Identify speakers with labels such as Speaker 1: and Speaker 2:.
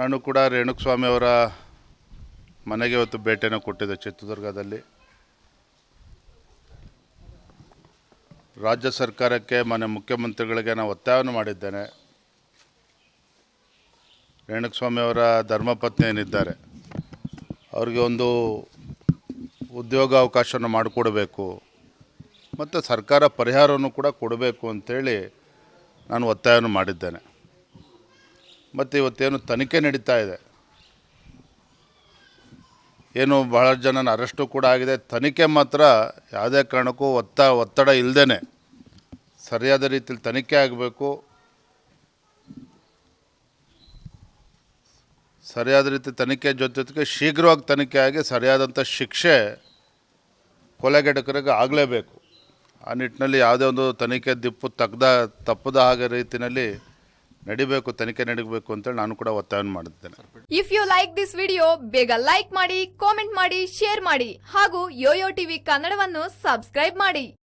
Speaker 1: ನಾನು ಕೂಡ ರೇಣುಕಸ್ವಾಮಿ ಅವರ ಮನೆಗೆ ಇವತ್ತು ಭೇಟಿಯನ್ನು ಕೊಟ್ಟಿದ್ದೆ ಚಿತ್ರದುರ್ಗದಲ್ಲಿ. ರಾಜ್ಯ ಸರ್ಕಾರಕ್ಕೆ ಮನೆ ಮುಖ್ಯಮಂತ್ರಿಗಳಿಗೆ ನಾನು ಒತ್ತಾಯವನ್ನು ಮಾಡಿದ್ದೇನೆ. ರೇಣುಕಸ್ವಾಮಿ ಅವರ ಧರ್ಮಪತ್ನಿ ಏನಿದ್ದಾರೆ, ಅವ್ರಿಗೆ ಒಂದು ಉದ್ಯೋಗ ಅವಕಾಶವನ್ನು ಮಾಡಿಕೊಡಬೇಕು, ಮತ್ತು ಸರ್ಕಾರ ಪರಿಹಾರವನ್ನು ಕೂಡ ಕೊಡಬೇಕು ಅಂಥೇಳಿ ನಾನು ಒತ್ತಾಯವನ್ನು ಮಾಡಿದ್ದೇನೆ. ಮತ್ತು ಇವತ್ತೇನು ತನಿಖೆ ನಡೀತಾ ಇದೆ? ಏನು ಬಹಳ ಜನನ ಅರೆಸ್ಟು ಕೂಡ ಆಗಿದೆ. ತನಿಖೆ ಮಾತ್ರ ಯಾವುದೇ ಕಾರಣಕ್ಕೂ ಒತ್ತ, ಒತ್ತಡ ಇಲ್ಲದೇ ಸರಿಯಾದ ರೀತಿಯಲ್ಲಿ ತನಿಖೆ ಆಗಬೇಕು. ಸರಿಯಾದ ರೀತಿ ತನಿಖೆ ಜೊತೆಗೆ ಶೀಘ್ರವಾಗಿ ತನಿಖೆ ಆಗಿ ಸರಿಯಾದಂಥ ಶಿಕ್ಷೆ ಕೊಲೆಗೆಡಕರಿಗೆ ಆಗಲೇಬೇಕು. ಆ ನಿಟ್ಟಿನಲ್ಲಿ ಯಾವುದೇ ಒಂದು ತನಿಖೆ ದಿಪ್ಪು ತಗ್ದ, ತಪ್ಪದ ಹಾಗೆ ರೀತಿಯಲ್ಲಿ ನಡಿಬೇಕು, ತನಿಖೆ ನಡಿಬೇಕು ಅಂತ ನಾನು ಕೂಡ ಒತ್ತಾಯವನ್ನು ಮಾಡುತ್ತೇನೆ
Speaker 2: if you like this video ಬೇಗ ಲೈಕ್ ಮಾಡಿ ಕಾಮೆಂಟ್ ಮಾಡಿ ಶೇರ್ ಮಾಡಿ ಹಾಗೂ ಯೋಯೋ ಟಿವಿ ಕನ್ನಡವನ್ನು ಸಬ್ಸ್ಕ್ರೈಬ್ ಮಾಡಿ.